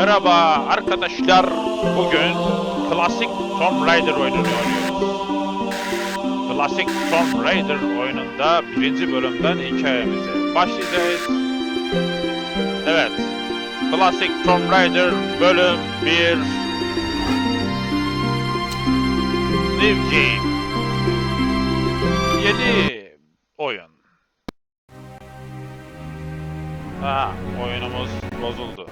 Merhaba arkadaşlar. Bugün klasik Tomb Raider oyununu oynuyoruz. Klasik Tomb Raider oyununda birinci bölümden hikayemize başlayacağız. Evet. Klasik Tomb Raider bölüm 1 New Game 7 oyun. Ha, oyunumuz bozuldu.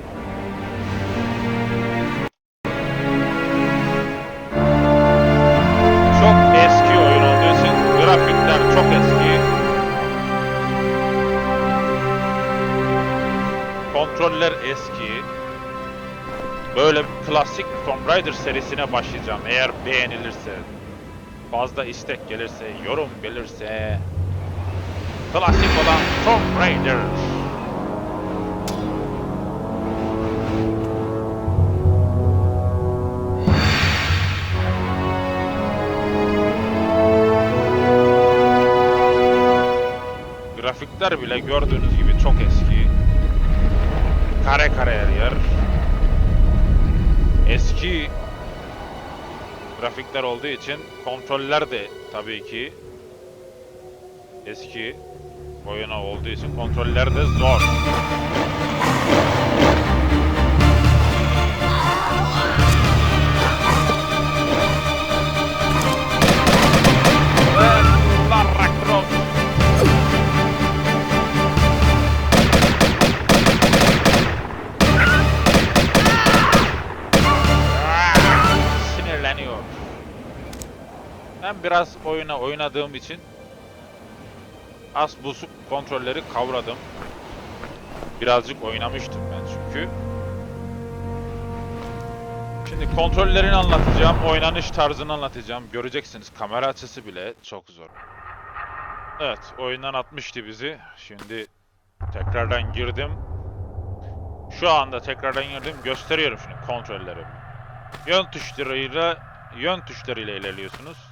Tomb Raider serisine başlayacağım eğer beğenilirse. Fazla istek gelirse, yorum gelirse. Klasik olan Tomb Raider. Grafikler bile gördüğünüz gibi çok eski. Kare kare yer. Eski grafikler olduğu için kontroller de tabii ki eski oyuna olduğu için kontroller de zor. Ben biraz oyuna oynadığım için az buzuk kontrolleri kavradım. Birazcık oynamıştım ben çünkü. Şimdi kontrollerini anlatacağım, oynanış tarzını anlatacağım. Göreceksiniz kamera açısı bile çok zor. Evet, oyundan atmıştı bizi. Şimdi tekrardan girdim. Şu anda tekrardan girdim. Gösteriyorum şimdi kontrolleri. Yön tuşlarıyla yön tuşlarıyla ilerliyorsunuz.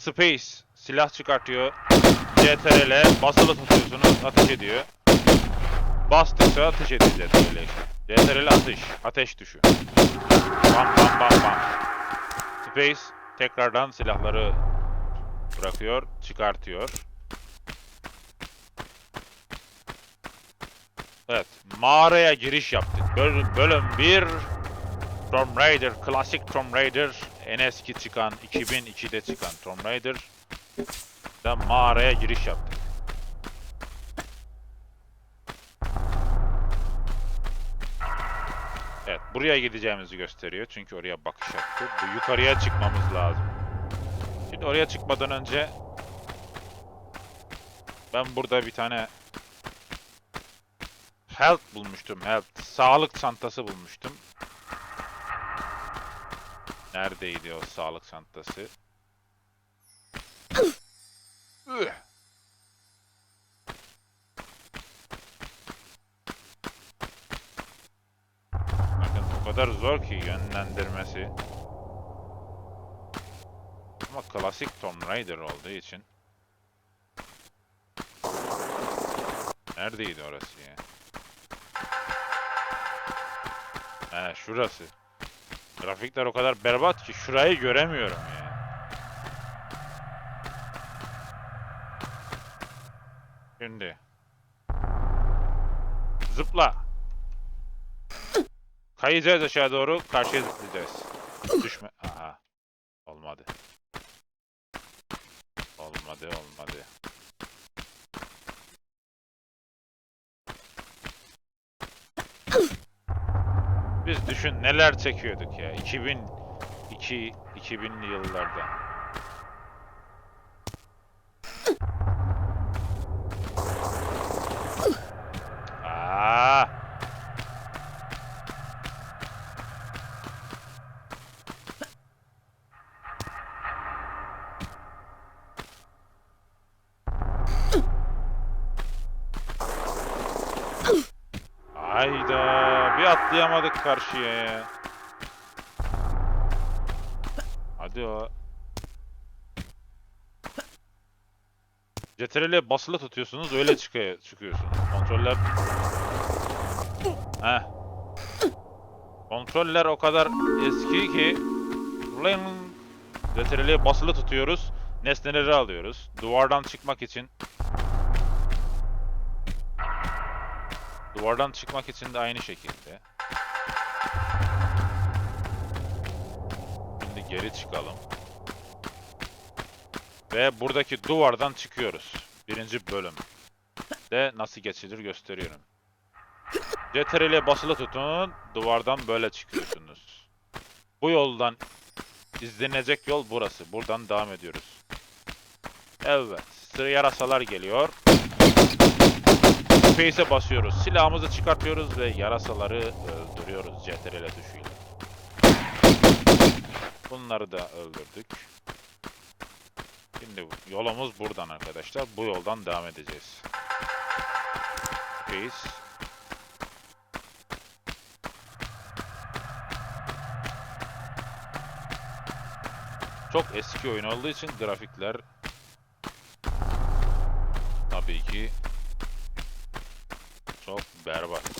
Space silah çıkartıyor. CTRL basılı tutuyorsunuz ateş ediyor. Bastıkça ateş ediyor CTRL. CTRL atış. Ateş tuşu. Bam bam bam bam. Space tekrardan silahları bırakıyor, çıkartıyor. Evet, mağaraya giriş yaptık. Bölüm, bölüm 1 Tomb Raider, klasik Tomb Raider, en eski çıkan, 2002'de çıkan Tomb Raider. Da mağaraya giriş yaptık. Evet, buraya gideceğimizi gösteriyor çünkü oraya bakış yaptı. Bu yukarıya çıkmamız lazım. Şimdi oraya çıkmadan önce ben burada bir tane health bulmuştum, health. Sağlık çantası bulmuştum. Neredeydi o sağlık çantası? Bakın o kadar zor ki yönlendirmesi. Ama klasik Tomb Raider olduğu için. Neredeydi orası ya? He şurası. Grafikler o kadar berbat ki şurayı göremiyorum ya. Şimdi. Zıpla. Kayacağız aşağı doğru, karşıya zıplayacağız. Düşme. Biz düşün neler çekiyorduk ya. 2002 2000'li yıllarda. Atlayamadık karşıya ya. Hadi o. CTRL'e basılı tutuyorsunuz öyle çıkıyor, çıkıyorsunuz. Kontroller... Heh. Kontroller o kadar eski ki Ling CTRL'ye basılı tutuyoruz. Nesneleri alıyoruz. Duvardan çıkmak için Duvardan çıkmak için de aynı şekilde. Geri çıkalım. Ve buradaki duvardan çıkıyoruz. Birinci bölüm. De nasıl geçilir gösteriyorum. CTRL'ye basılı tutun. Duvardan böyle çıkıyorsunuz. Bu yoldan izlenecek yol burası. Buradan devam ediyoruz. Evet. Sıra yarasalar geliyor. Space'e basıyoruz. Silahımızı çıkartıyoruz ve yarasaları öldürüyoruz CTRL tuşuyla. Bunları da öldürdük. Şimdi yolumuz buradan arkadaşlar. Bu yoldan devam edeceğiz. Space. Çok eski oyun olduğu için grafikler tabii ki çok berbat.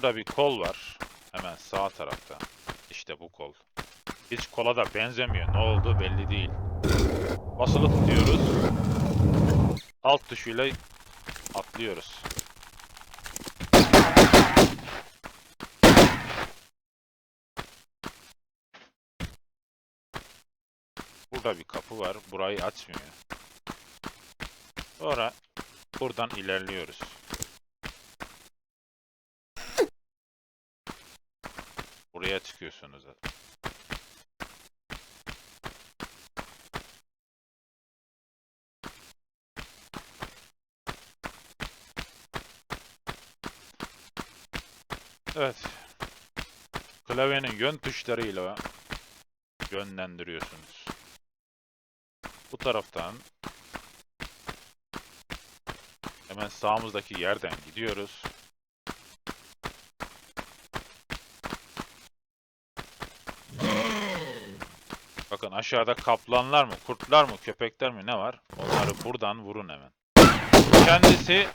Şurada bir kol var. Hemen sağ tarafta. İşte bu kol. Hiç kola da benzemiyor. Ne olduğu belli değil. Basılı tutuyoruz. Alt tuşuyla atlıyoruz. Burada bir kapı var. Burayı açmıyor. Sonra buradan ilerliyoruz. Buraya çıkıyorsunuz. Evet. Klavyenin yön tuşlarıyla yönlendiriyorsunuz. Bu taraftan hemen sağımızdaki yerden gidiyoruz. Bakın aşağıda kaplanlar mı, kurtlar mı, köpekler mi ne var? Onları buradan vurun hemen. Kendisi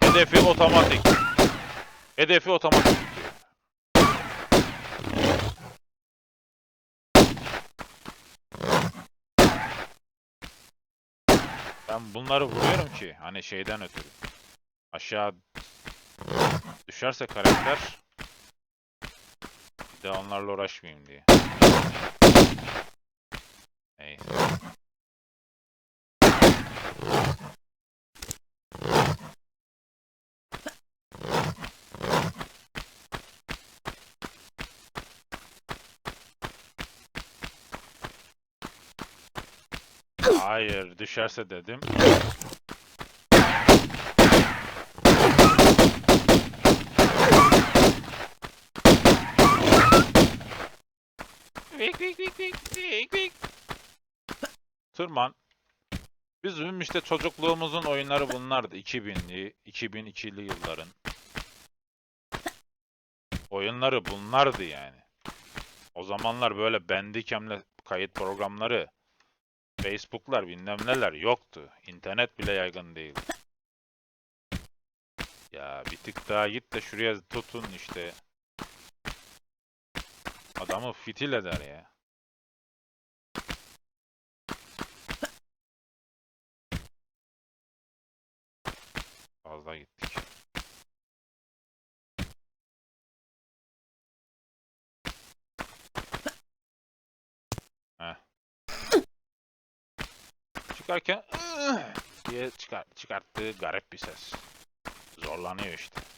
hedefi otomatik. Hedefi otomatik. Ben bunları vuruyorum ki hani şeyden ötürü. Aşağı düşerse karakter bir de onlarla uğraşmayayım diye. Hayır, düşerse dedim. Tırman. Bizim işte çocukluğumuzun oyunları bunlardı. 2000'li, 2002'li yılların. Oyunları bunlardı yani. O zamanlar böyle Bandicam'le kayıt programları, Facebook'lar bilmem neler yoktu. İnternet bile yaygın değil. Ya bir tık daha git de şuraya tutun işte. Adamı fitil eder ya. Fazla gittik. Heh. Çıkarken diye çıkar, çıkarttığı garip bir ses. Zorlanıyor işte.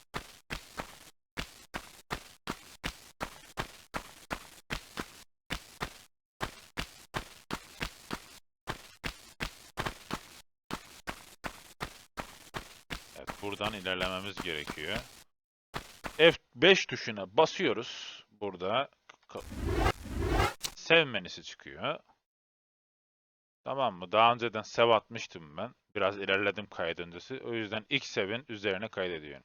Buradan ilerlememiz gerekiyor. F5 tuşuna basıyoruz. Burada sev menüsü çıkıyor. Tamam mı? Daha önceden sev atmıştım ben. Biraz ilerledim kayıt öncesi. O yüzden ilk sevin üzerine kaydediyorum.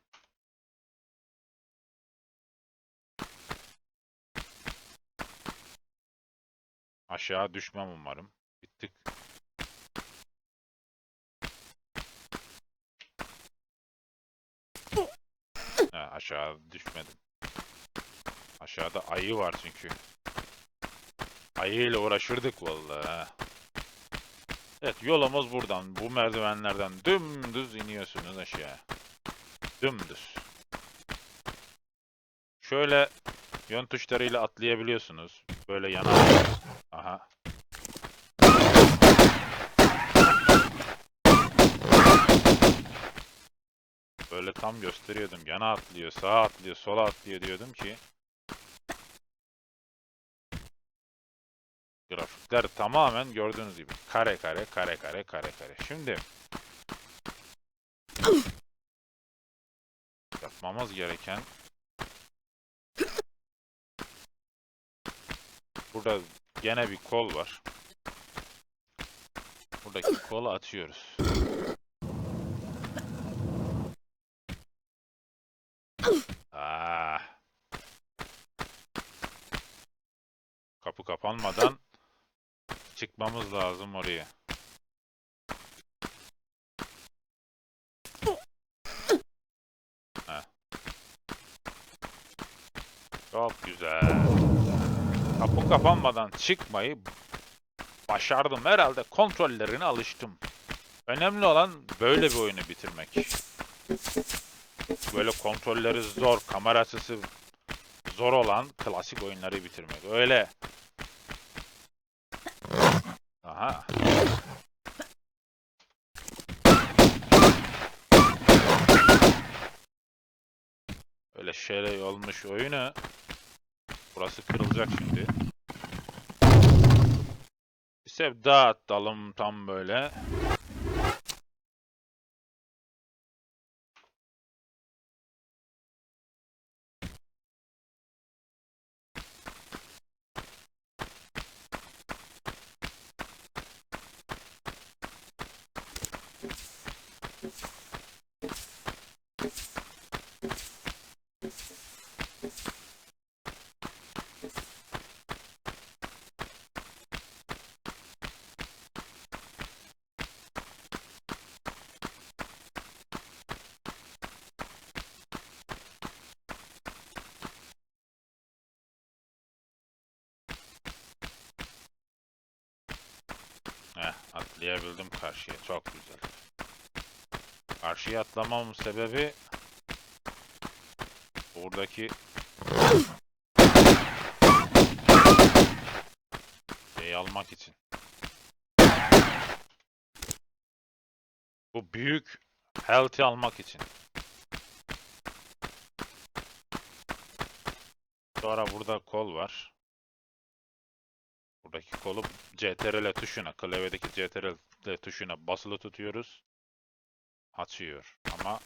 Aşağı düşmem umarım. Bir tık Aşağı düşmedim. Aşağıda ayı var çünkü. Ayı ile uğraşırdık vallahi. Evet yolumuz buradan. Bu merdivenlerden dümdüz iniyorsunuz aşağı. Dümdüz. Şöyle yön tuşlarıyla atlayabiliyorsunuz. Böyle yana. Aha. Tam gösteriyordum. Yana atlıyor, sağa atlıyor, sola atlıyor diyordum ki. Grafikler tamamen gördüğünüz gibi. Kare kare, kare kare, kare kare. Şimdi yapmamız gereken burada gene bir kol var. Buradaki kolu açıyoruz. Ah. Kapı kapanmadan çıkmamız lazım oraya. Heh. Çok güzel. Kapı kapanmadan çıkmayı başardım. Herhalde kontrollerine alıştım. Önemli olan böyle bir oyunu bitirmek. Böyle kontrolleri zor, kamera açısı zor olan klasik oyunları bitirmek. Öyle. Aha. Öyle şey olmuş oyunu. Burası kırılacak şimdi. Bir sev daha atalım tam böyle. Heh, atlayabildim karşıya. Çok güzel. Karşıya atlamamın sebebi buradaki şeyi almak için. Bu büyük health'i almak için. Sonra burada kol var. Buradaki kolu CTRL tuşuna, klavyedeki CTRL tuşuna basılı tutuyoruz. Açıyor ama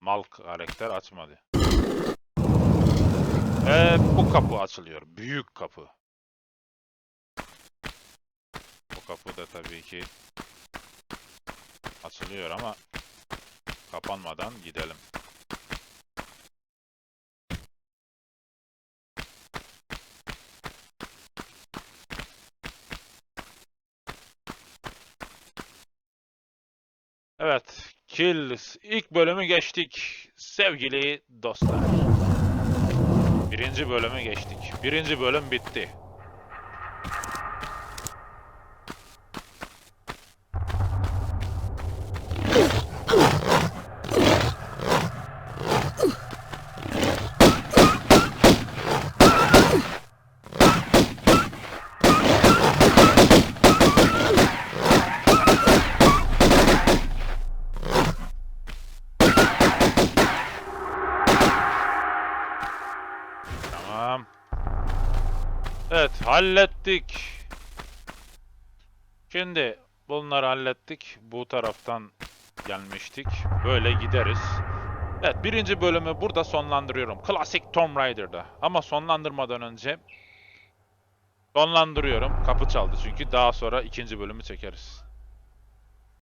mal karakter açmadı. Ve bu kapı açılıyor. Büyük kapı. Bu kapı da tabii ki açılıyor ama kapanmadan gidelim. Evet, Kills ilk bölümü geçtik sevgili dostlar. Birinci bölümü geçtik. Birinci bölüm bitti. Tamam. Evet, hallettik. Şimdi bunları hallettik. Bu taraftan gelmiştik. Böyle gideriz. Evet, birinci bölümü burada sonlandırıyorum. Klasik Tomb Raider'da. Ama sonlandırmadan önce sonlandırıyorum. Kapı çaldı çünkü daha sonra ikinci bölümü çekeriz.